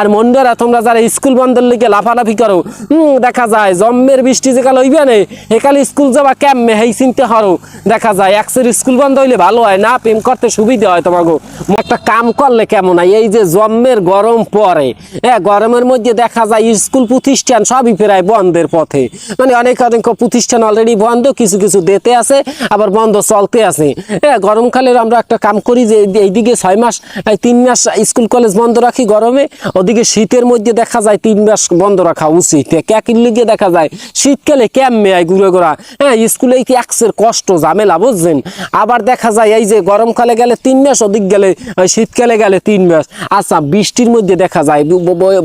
আর মন্ডরা, তোমরা যারা স্কুল বন্ধের লিগে লাফালাফি করো হুম দেখা যায় জম্মের বৃষ্টি যেকাল হইবে না একাল স্কুল যাবা কেমনে? হেই চিনতে হরো দেখা যায় একসের স্কুল বন্ধ হইলে ভালো হয় না, প্রেম করতে সুবিধা হয় তোমাকে একটা কাম করলে কেমন হয়? এই যে জম্মের গরম পরে হ্যাঁ গরমের মধ্যে দেখা যায় স্কুল প্রতিষ্ঠান সবই প্রায় বন্ধের পথে। মানে অনেক অনেক প্রতিষ্ঠান অলরেডি বন্ধ, কিছু কিছু দেতে আছে, আবার বন্ধ চলতে আছে। হ্যাঁ গরমকালের আমরা একটা কাম করি যে এইদিকে ছয় মাস তিন মাস স্কুল কলেজ বন্ধ রাখি গরমে ওদিকে শীতের মধ্যে দেখা যায় তিন মাস বন্ধ রাখা উচিত। ক্যাকির লিগে দেখা যায়, শীতকালে কেমনে আয় ঘুরে ঘোরা? হ্যাঁ স্কুলে কি একসের কষ্ট, ঝামেলা, বুঝছেন? আবার দেখা যায় এই যে গরমকালে গেলে তিন মাস, ওদিক গেলে শীতকালে গেলে তিন মাস। আচ্ছা বৃষ্টির মধ্যে দেখা যায়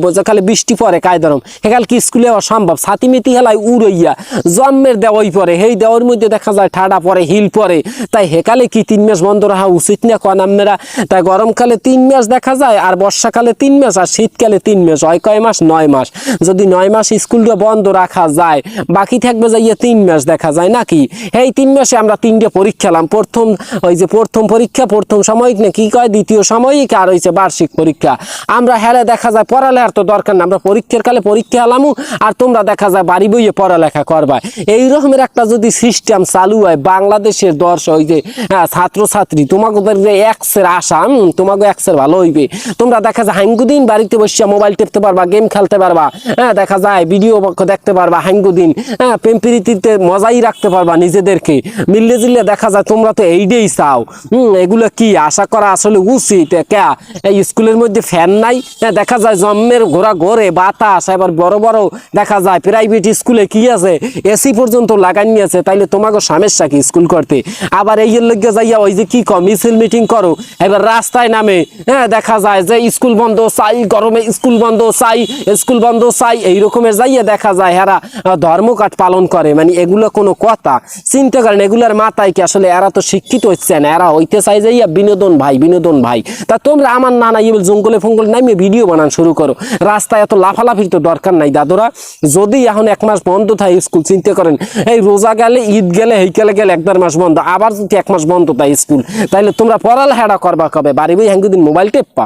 বোঝাকালে বৃষ্টি পরে কায় ধরম? সেকাল কি স্কুলে অসম্ভব, ছাতি মেতি হেলায় উড়ইয়া, জন্মের দেওয়াই পরে সেই দেওয়ার মধ্যে দেখা যায় ঠাডা পরে হিল পরে তাই হেকালে কি তিন মাস বন্ধ রাখা উচিত না কন আপনারা? তাই গরমকালে তিন মাস দেখা যায়, আর বর্ষাকালে তিন মাস, আর শীতকালে তিন মাস হয় কয় মাস? নয় মাস। যদি নয় মাস স্কুলটা বন্ধ রাখা যায় বাকি থাকবে যাইয়া তিন মাস দেখা যায় নাকি? এই তিন মাসে আমরা তিনটে পরীক্ষা লাম প্রথম ওই যে প্রথম পরীক্ষা প্রথম সাময়িক না কি কয়? দ্বিতীয় সাময়িক আর হয়েছে বার্ষিক পরীক্ষা। আমরা হেলে দেখা যায় পড়ালেখার তো দরকার না। আমরা পরীক্ষার কালে পরীক্ষা এলামু আর তোমরা দেখা যায় বাড়ি বইয়ে পড়ালেখা করবা এই রকমের একটা যদি সিস্টেম চালু হয় বাংলাদেশের দর্শ ওই যে হ্যাঁ, ছাত্রছাত্রী তোমাকে এক্সের আশা হুম, তোমাকে এক্সের ভালো হইবে। তোমরা দেখা যায় হাঙ্গুদিন বাড়িতে বসে মোবাইল টিপতে পারবা গেম খেলতে পারবা হ্যাঁ দেখা যায় ভিডিও দেখতে পারবা হাঙ্গুদিন হ্যাঁ প্রেম প্রীতিতে মজাই রাখতে পারবা নিজেদেরকে। মিললে জিললে দেখা যায় তোমরা তো এইটাই চাও। হুম এগুলো কি? আশা করা আসলে উচিত ক্যা? এই স্কুলের মধ্যে ফ্যান নাই হ্যাঁ, দেখা যায় জন্মের ঘোরা ঘোরে বাতাস এবার বড় বড় দেখা যায় প্রাইভেট স্কুলে কি আছে? এসি পর্যন্ত লাগাই নিয়েছে তাইলে তোমাকে সমস্যা কি স্কুল করতে? আবার এই লগে যাইয়া ওই যে কি কম মিছিল মিটিং করো এবার রাস্তায় নামে হ্যাঁ দেখা যায় যে স্কুল বন্ধ চাই গরমে স্কুল বন্ধ চাই স্কুল বন্ধ চাই এই রকমের যাইয়া দেখা যায় আহ, ধর্মঘট পালন করে। মানে এগুলো কোনো কথা। চিন্তা করেন এগুলার মাথায় কি আসলে এরা তো শিক্ষিত হচ্ছে না এরা হইতে চাই যাইয়া বিনোদন ভাই বিনোদন ভাই। তা তোমরা আমার নানা ইয়ে জঙ্গলে ফঙ্গলে নামে ভিডিও বানান শুরু করো। রাস্তায় এত লাফালাফির তো দরকার নাই দাদুরা। যদি এখন এক মাস বন্ধ থাকে স্কুল চিন্তা করেন এই রোজা গেলে ঈদ গেলে হেইকালে গেলে এক দেড় মাস বন্ধ আবার যদি এক মাস বন্ধ তাই স্কুল তাইলে তোমরা পড়ালেখাটা করবা কবে? বাড়ি বই হ্যাঙ্গুদিন মোবাইল টেপা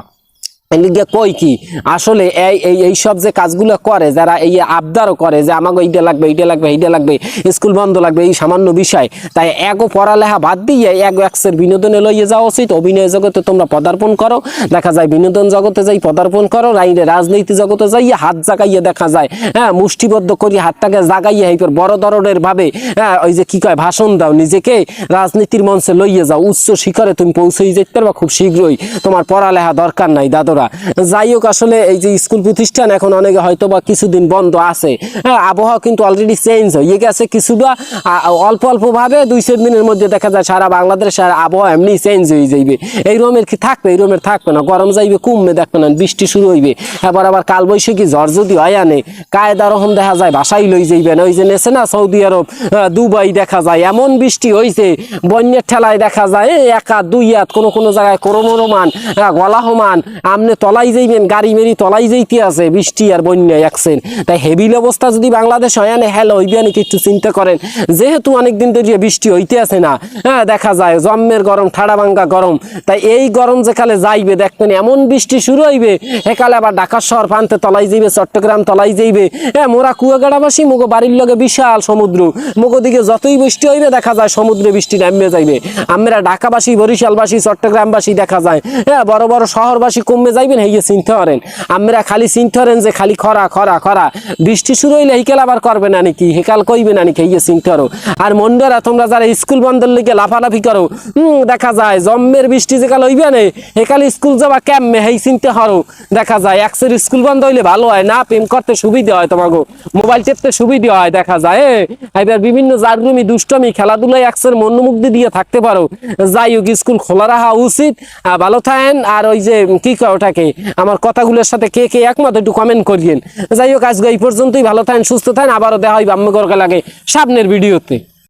এদিকে কই কি? আসলে এই এই এই সব যে কাজগুলো করে, যারা এই আবদারও করে যে আমাকে এইটা লাগবে এইটা লাগবে এইটা লাগবে, স্কুল বন্ধ লাগবে, এই সামান্য বিষয়, তাই এগো পড়ালেখা বাদ দিয়ে এগো একসের বিনোদনে লইয়ে যাওয়া উচিত। অভিনয় জগতে তোমরা পদার্পণ করো, দেখা যায় বিনোদন জগতে যাই পদার্পণ করো রাইনে রাজনীতি জগতে যাইয়া হাত জাগাইয়ে দেখা যায় হ্যাঁ মুষ্টিবদ্ধ করি হাতটাকে জাগাইয়ে এইপর বড় ধরনের ভাবে হ্যাঁ ওই যে কি কয়, ভাষণ দাও নিজেকে, রাজনীতির মঞ্চে লইয়ে যাও, উচ্চ শিখরে তুমি পৌঁছেই যেতে পারবা খুব শীঘ্রই। তোমার পড়ালেখা দরকার নাই, দাদরা। যাই হোক, আসলে এই যে স্কুল প্রতিষ্ঠান এখন অনেকে হয়তো বা কিছুদিন বন্ধ আছে। হ্যাঁ আবহাওয়া কিন্তু অলরেডি চেঞ্জ হয়ে গেছে কিছুটা। অল্প অল্প ভাবে দুই চার দিনের মধ্যে দেখা যায় সারা বাংলাদেশ সারা আবহাওয়া এমনি চেঞ্জ হয়ে যাইবে। এই রকমের কি থাকবে? এই রকমের থাকবে না। গরম যাইবে, কমবে, দেখবে না, বৃষ্টি শুরু হইবে। এবার আবার কাল বৈশাখী ঝড় যদি হয় আনে, কায়দা রকম দেখা যায় বাসাই লই যাইবে না। ওই যে নেছে না সৌদি আরব দুবাই দেখা যায়। এমন বৃষ্টি হয়েছে বন্যের ঠেলায় দেখা যায় এক দুই হাত কোনো কোনো জায়গায় করোনো মান গলা সমান আমনে তলাই যাইবেন, গাড়ি মেরি তলাই যাইতে আছে, বৃষ্টি আর বন্যা একসেন তাই হেভিল অবস্থা যদি বাংলাদেশ হয়, আনে হ্যালো হইবে নাকি একটু চিন্তা করেন। যেহেতু অনেকদিন ধরে বৃষ্টি হইতে আছে না হ্যাঁ দেখা যায়, জম্মের গরম, ঠাড়া ভাঙ্গা গরম। তাই এই গরম যেকালে যাইবে, দেখবেন এমন বৃষ্টি শুরু হইবে একালে আবার ঢাকা শহর প্রান্তে তলাই যাইবে, চট্টগ্রাম তলাই যাইবে। হ্যাঁ মোরা কুয়াগাড়াবাসী, মুগো বাড়ির লগে বিশাল সমুদ্র। মুগো দিকে যতই বৃষ্টি হইবে, দেখা যায় সমুদ্রে বৃষ্টি নামবে যাইবে। আমরা ঢাকাবাসী, বরিশালবাসী, চট্টগ্রামবাসী দেখা যায়। হ্যাঁ বড় বড় শহরবাসী কমবে যাইবেন হেয়ে চিনতে পারেন আমরা খালি চিনতে পারেন যে খালি খরা খরা খরা। বৃষ্টি শুরু হইলে হেকেল আবার করবে না নাকি? হেকাল কইবে না নাকি হেয়ে চিনতে পারো আর মন্ডরা, তোমরা যারা স্কুল বন্ধের লিগে লাফালাফি করো, হুম, দেখা যায় জম্মের বৃষ্টি যেকাল হইবে না হেকাল স্কুল যাবা কেমনে? হেই চিনতে হরো দেখা যায় একসের স্কুল বন্ধ হইলে ভালো হয়। না, প্রেম করতে সুবিধা হয় তোমাকে মোবাইল টেপতে সুবিধা হয়, দেখা যায় এবার বিভিন্ন জারগুমি দুষ্টমি খেলাধুলায় একসের মনোমুগ্ধি দিয়ে থাকতে পারো। যাই হোক, স্কুল খোলা রাখা উচিত। ভালো থাকেন। আর ওই যে কি কয় ওটাকে আমার কথাগুলোর সাথে কে কে একমত একটু কমেন্ট করিয়েন। যাই হোক, আজকে এই পর্যন্তই। ভালো থাকেন, সুস্থ থাকেন। আবারও দেখা হইবে আম্মগরকে লাগে সামনের ভিডিওতে।